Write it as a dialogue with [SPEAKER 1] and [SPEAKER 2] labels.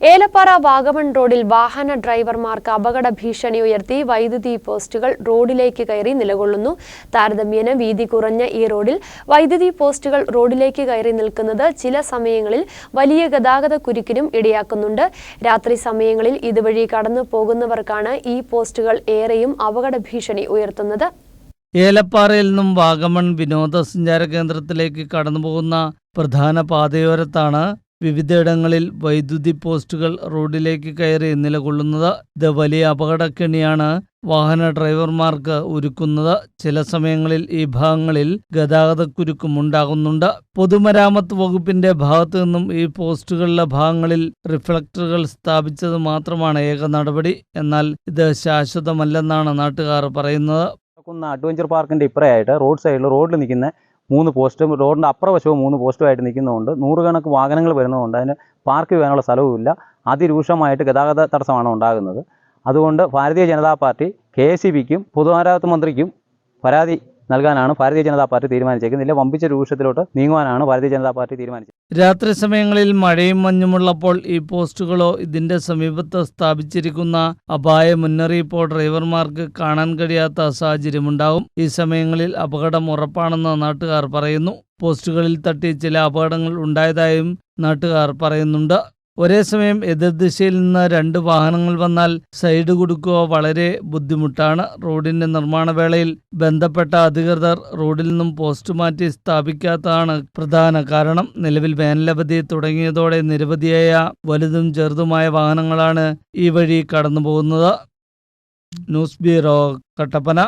[SPEAKER 1] ഏലപ്പാറ വാഗമൺ റോഡിൽ വാഹന ഡ്രൈവർമാർക്ക് അപകട ഭീഷണി ഉയർത്തി വൈദ്യുതി പോസ്റ്റുകൾ റോഡിലേക്ക് കയറി നിലകൊള്ളുന്നു. താരതമ്യേന വീതി കുറഞ്ഞ ഈ റോഡിൽ വൈദ്യുതി പോസ്റ്റുകൾ റോഡിലേക്ക് കയറി നിൽക്കുന്നത് ചില സമയങ്ങളിൽ വലിയ ഗതാഗത കുരുക്കിനും ഇടയാക്കുന്നുണ്ട്. രാത്രി സമയങ്ങളിൽ ഇതുവഴി കടന്നു പോകുന്നവർക്കാണ് ഈ പോസ്റ്റുകൾ ഏറെയും അപകട ഭീഷണി ഉയർത്തുന്നത്.
[SPEAKER 2] ഏലപ്പാറയിൽ നിന്നും വാഗമൺ വിനോദസഞ്ചാര കേന്ദ്രത്തിലേക്ക് കടന്നുപോകുന്ന പ്രധാന പാതയോരത്താണ് വിവിധയിടങ്ങളിൽ വൈദ്യുതി പോസ്റ്റുകൾ റോഡിലേക്ക് കയറി നിലകൊള്ളുന്നത് ഇത് വലിയ അപകടക്കെണിയാണ്. വാഹന ഡ്രൈവർമാർക്ക് ഒരുക്കുന്നത് ചില സമയങ്ങളിൽ ഈ ഭാഗങ്ങളിൽ ഗതാഗതക്കുരുക്കും ഉണ്ടാകുന്നുണ്ട്. പൊതുമരാമത്ത് വകുപ്പിന്റെ ഭാഗത്തു നിന്നും ഈ പോസ്റ്റുകളിലെ ഭാഗങ്ങളിൽ റിഫ്ലക്ടറുകൾ സ്ഥാപിച്ചത് മാത്രമാണ് ഏക നടപടി. എന്നാൽ ഇത് ശാശ്വതമല്ലെന്നാണ് നാട്ടുകാർ പറയുന്നത്.
[SPEAKER 3] അഡ്വഞ്ചർ പാർക്കിന്റെ ഇപ്പറയായിട്ട് റോഡ് സൈഡിൽ റോഡിൽ നിൽക്കുന്ന മൂന്ന് പോസ്റ്റും റോഡിന്റെ അപ്പുറവശവും മൂന്ന് പോസ്റ്റുമായിട്ട് നിൽക്കുന്നതുകൊണ്ട് നൂറുകണക്ക് വാഹനങ്ങൾ വരുന്നതുകൊണ്ട് അതിന് പാർക്ക് ചെയ്യാനുള്ള സ്ഥലവുമില്ല. അതിരൂക്ഷമായിട്ട് ഗതാഗത തടസ്സമാണ് ഉണ്ടാകുന്നത്. അതുകൊണ്ട് Bharatiya Janata party K S C ബിക്കും പൊതുമരാമത്ത് മന്ത്രിക്കും പരാതി നൽകാനാണ് ഭാരതീയ ജനതാ പാർട്ടി തീരുമാനിച്ചേക്കുന്നത്. ഇല്ല വമ്പിച്ച രൂക്ഷത്തിലോട്ട് നീങ്ങുവാനാണ് ഭാരതീയ ജനതാ പാർട്ടി തീരുമാനിച്ചത്.
[SPEAKER 2] രാത്രി സമയങ്ങളിൽ മഴയും മഞ്ഞുമുള്ളപ്പോൾ ഈ പോസ്റ്റുകളോ ഇതിന്റെ സമീപത്ത് സ്ഥാപിച്ചിരിക്കുന്ന അപായ മുന്നറിയിപ്പോ ഡ്രൈവർമാർക്ക് കാണാൻ കഴിയാത്ത സാഹചര്യമുണ്ടാകും. ഈ സമയങ്ങളിൽ അപകടം ഉറപ്പാണെന്ന് നാട്ടുകാർ പറയുന്നു. പോസ്റ്റുകളിൽ തട്ടി ചില അപകടങ്ങൾ ഉണ്ടായതായും നാട്ടുകാർ പറയുന്നുണ്ട്. ഒരേ സമയം എതിർദിശയിൽ നിന്ന് രണ്ട് വാഹനങ്ങൾ വന്നാൽ സൈഡ് കൊടുക്കുക വളരെ ബുദ്ധിമുട്ടാണ്. റോഡിന്റെ നിർമ്മാണ വേളയിൽ ബന്ധപ്പെട്ട അധികൃതർ റോഡിൽ നിന്നും പോസ്റ്റ് മാറ്റി സ്ഥാപിക്കാത്തതാണ് പ്രധാന കാരണം. നിലവിൽ വേനലവധി തുടങ്ങിയതോടെ നിരവധിയായ വലുതും ചെറുതുമായ വാഹനങ്ങളാണ് ഈ വഴി കടന്നു പോകുന്നത് ന്യൂസ് ബ്യൂറോ കട്ടപ്പന.